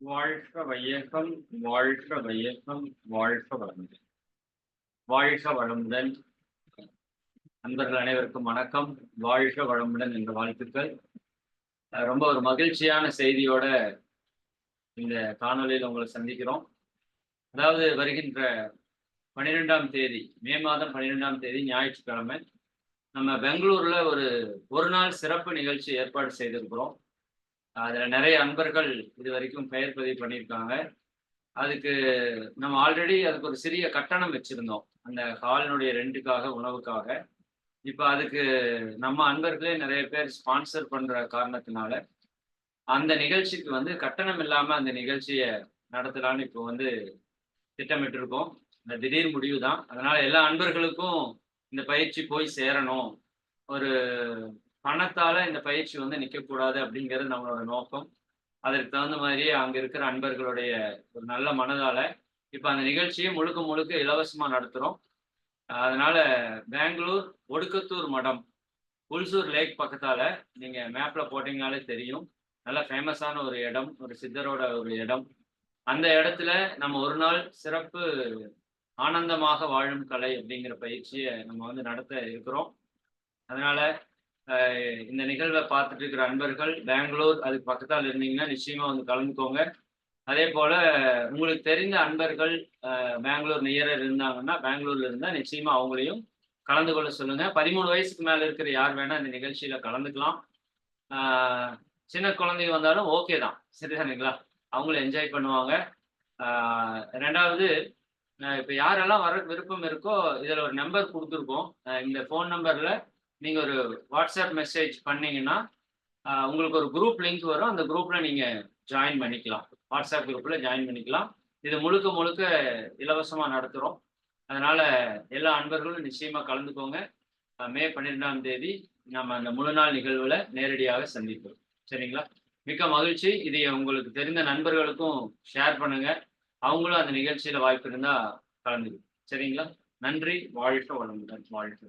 வாழ்க வையகம் வாழ்க வையகம் வாழ்க வளமுடன் வாழ்க வளமுடன் நண்பர்கள் அனைவருக்கும் வணக்கம். வாழ்க வளமுடன் என்ற வாழ்த்துக்கள். ரொம்ப ஒரு மகிழ்ச்சியான செய்தியோட இந்த காணொலியில் உங்களை சந்திக்கிறோம். அதாவது வருகின்ற பன்னிரெண்டாம் தேதி மே மாதம் பன்னிரெண்டாம் தேதி ஞாயிற்றுக்கிழமை நம்ம பெங்களூர்ல ஒரு ஒரு நாள் சிறப்பு நிகழ்ச்சி ஏற்பாடு செய்திருக்கிறோம். அதுல நிறைய அன்பர்கள் இது வரைக்கும் பெயர் பதிவு பண்ணியிருக்காங்க. அதுக்கு நம்ம ஆல்ரெடி அதுக்கு ஒரு சிறிய கட்டணம் வச்சிருந்தோம். அந்த ஹாலினுடைய ரெண்டுக்காக உணவுக்காக. இப்போ அதுக்கு நம்ம அன்பர்களே நிறைய பேர் ஸ்பான்சர் பண்ற காரணத்தினால அந்த நிகழ்ச்சிக்கு வந்து கட்டணம் இல்லாம அந்த நிகழ்ச்சியை நடத்தலான்னு இப்போ வந்து திட்டமிட்டிருக்கோம். இந்த திடீர் முடிவு தான் அதனால எல்லா அன்பர்களுக்கும் இந்த பயிற்சி போய் சேரணும். ஒரு பணத்தால இந்த பயிற்சி வந்து நிற்கக்கூடாது அப்படிங்கிறது நம்மளோட நோக்கம். அதற்கு தகுந்த மாதிரி அங்க இருக்கிற அன்பர்களுடைய ஒரு நல்ல மனதால இப்ப அந்த நிகழ்ச்சியை முழுக்க முழுக்க இலவசமா நடத்துறோம். அதனால பெங்களூர் ஒடுக்கத்தூர் மடம் உல்சூர் லேக் பக்கத்தால நீங்க மேப்ல போட்டீங்கனாலே தெரியும். நல்ல ஃபேமஸான ஒரு இடம் ஒரு சித்தரோட ஒரு இடம். அந்த இடத்துல நம்ம ஒரு நாள் சிறப்பு ஆனந்தமாக வாழும் கலை அப்படிங்கிற பயிற்சியை நம்ம வந்து நடத்த இருக்கிறோம். அதனால இந்த நிகழ்வை பார்த்துட்டு இருக்கிற அன்பர்கள் பெங்களூர் அதுக்கு பக்கத்தால் இருந்தீங்கன்னா நிச்சயமா வந்து கலந்துக்கோங்க. அதே போல உங்களுக்கு தெரிந்த அன்பர்கள் பெங்களூர் நியரர் இருந்தாங்கன்னா பெங்களூர்ல இருந்தா நிச்சயமா அவங்களையும் கலந்து கொள்ள சொல்லுங்க. பதிமூணு வயசுக்கு மேல இருக்கிற யார் வேணா இந்த நிகழ்ச்சியில கலந்துக்கலாம். சின்ன குழந்தைங்க வந்தாலும் ஓகே தான். சரிதானுங்களா? அவங்களும் என்ஜாய் பண்ணுவாங்க. ரெண்டாவது இப்போ யாரெல்லாம் வர விருப்பம் இருக்கோ இதில் ஒரு நம்பர் கொடுத்துருக்கோம். இந்த ஃபோன் நம்பரில் நீங்கள் ஒரு வாட்ஸ்அப் மெசேஜ் பண்ணீங்கன்னா உங்களுக்கு ஒரு குரூப் லிங்க் வரும். அந்த குரூப்பில் நீங்கள் ஜாயின் பண்ணிக்கலாம். வாட்ஸ்அப் குரூப்பில் ஜாயின் பண்ணிக்கலாம். இது முழுக்க முழுக்க இலவசமாக நடத்துகிறோம் அதனால் எல்லா அன்பர்களும் நிச்சயமாக கலந்துக்கோங்க. மே பன்னிரெண்டாம் தேதி நம்ம அந்த முழு நாள் நிகழ்வில் நேரடியாக சந்திப்போம். சரிங்களா? மிக்க மகிழ்ச்சி. இதை உங்களுக்கு தெரிந்த நண்பர்களுக்கும் ஷேர் பண்ணுங்க. அவங்களும் அந்த நிகழ்ச்சியில் வாய்ப்பு இருந்தால் கலந்துக்கும் சரிங்களா? நன்றி. வாழ்க வளமுடன். வாழ்க்கை